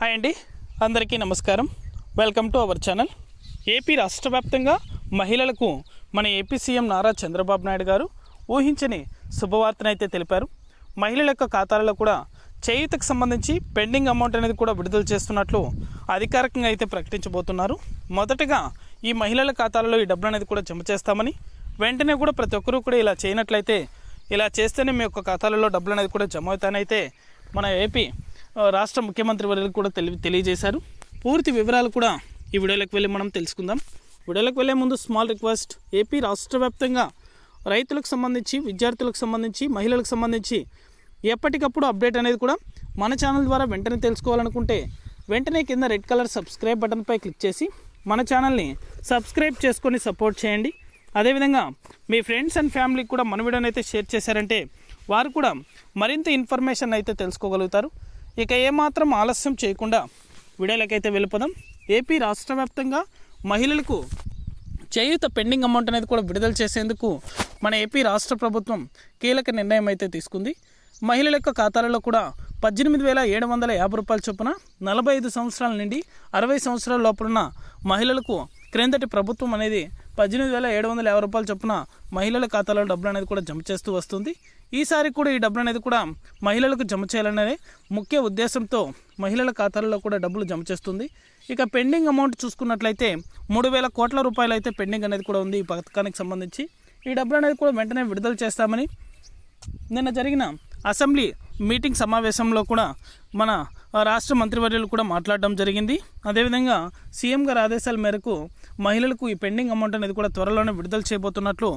Hi అండి. అందరికీ నమస్కారం. Welcome to our channel. AP రాష్ట్ర వ్యాప్తంగా మహిళలకు మన ఏపీ సీఎం నారా చంద్రబాబు నాయుడు గారు ఊహించని శుభవార్తనైతే తెలిపారు. మహిళల యొక్క ఖాతాలలో కూడా చేయూతకు సంబంధించి పెండింగ్ అమౌంట్ అనేది కూడా విడుదల చేస్తున్నట్లు అధికారికంగా అయితే ప్రకటించబోతున్నారు. మొదటగా ఈ మహిళల ఖాతాలలో ఈ డబ్బులు అనేది కూడా జమ చేస్తామని వెంటనే కూడా ప్రతి ఒక్కరూ కూడా ఇలా చేయనట్లయితే ఇలా చేస్తేనే మీ యొక్క ఖాతాలలో డబ్బులు అనేది కూడా జమ అవుతానైతే మన ఏపీ రాష్ట్ర ముఖ్యమంత్రి వర్యులకు కూడా తెలి తెలియజేశారు. పూర్తి వివరాలు కూడా ఈ వీడియోలకు వెళ్ళి మనం తెలుసుకుందాం. వీడియోలకు వెళ్ళే ముందు స్మాల్ రిక్వెస్ట్ ఏపీ రాష్ట్ర వ్యాప్తంగా రైతులకు సంబంధించి విద్యార్థులకు సంబంధించి మహిళలకు సంబంధించి ఎప్పటికప్పుడు అప్డేట్ అనేది కూడా మన ఛానల్ ద్వారా వెంటనే తెలుసుకోవాలనుకుంటే వెంటనే కింద రెడ్ కలర్ సబ్స్క్రైబ్ బటన్పై క్లిక్ చేసి మన ఛానల్ని సబ్స్క్రైబ్ చేసుకొని సపోర్ట్ చేయండి. అదేవిధంగా మీ ఫ్రెండ్స్ అండ్ ఫ్యామిలీకి కూడా మన వీడియోని అయితే షేర్ చేశారంటే వారు కూడా మరింత ఇన్ఫర్మేషన్ అయితే తెలుసుకోగలుగుతారు. ఇక ఏమాత్రం ఆలస్యం చేయకుండా వీడియోలకైతే వెళ్ళిపోదాం. ఏపీ రాష్ట్ర వ్యాప్తంగా మహిళలకు చేయూత పెండింగ్ అమౌంట్ అనేది కూడా విడుదల చేసేందుకు మన ఏపీ రాష్ట్ర ప్రభుత్వం కీలక నిర్ణయం అయితే తీసుకుంది. మహిళల యొక్క ఖాతాలలో కూడా పద్దెనిమిది వేల ఏడు వందల యాభై రూపాయల చొప్పున నలభై ఐదు సంవత్సరాల నుండి అరవై సంవత్సరాల లోపలున్న మహిళలకు క్రిందటి ప్రభుత్వం అనేది పద్దెనిమిది వేల ఏడు వందల యాభై రూపాయలు చొప్పున మహిళల ఖాతాలో డబ్బులు అనేది కూడా జమ చేస్తూ వస్తుంది. ఈసారి కూడా ఈ డబ్బులు అనేది కూడా మహిళలకు జమ చేయాలనే ముఖ్య ఉద్దేశంతో మహిళల ఖాతాలలో కూడా డబ్బులు జమ చేస్తుంది. ఇక పెండింగ్ అమౌంట్ చూసుకున్నట్లయితే మూడు వేల కోట్ల రూపాయలు అయితే పెండింగ్ అనేది కూడా ఉంది ఈ పథకానికి సంబంధించి. ఈ డబ్బులు అనేది కూడా వెంటనే విడుదల చేస్తామని నిన్న జరిగిన అసెంబ్లీ మీటింగ్ సమావేశంలో కూడా మన రాష్ట్ర మంత్రివర్యులు కూడా మాట్లాడడం జరిగింది. అదేవిధంగా సీఎం గారి ఆదేశాల మేరకు మహిళలకు ఈ పెండింగ్ అమౌంట్ అనేది కూడా త్వరలోనే విడుదల చేయబోతున్నట్లు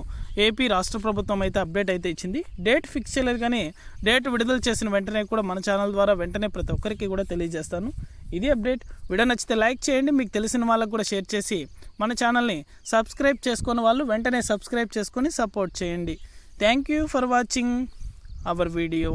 ఏపీ రాష్ట్ర ప్రభుత్వం అయితే అప్డేట్ అయితే ఇచ్చింది. డేట్ ఫిక్స్ చేయలేదు కానీ డేట్ విడుదల చేసిన వెంటనే కూడా మన ఛానల్ ద్వారా వెంటనే ప్రతి ఒక్కరికి కూడా తెలియజేస్తాను. ఇది అప్డేట్. వీడియో నచ్చితే లైక్ చేయండి. మీకు తెలిసిన వాళ్ళకు కూడా షేర్ చేసి మన ఛానల్ని సబ్స్క్రైబ్ చేసుకున్న వాళ్ళు వెంటనే సబ్స్క్రైబ్ చేసుకొని సపోర్ట్ చేయండి. Thank you for watching. Our video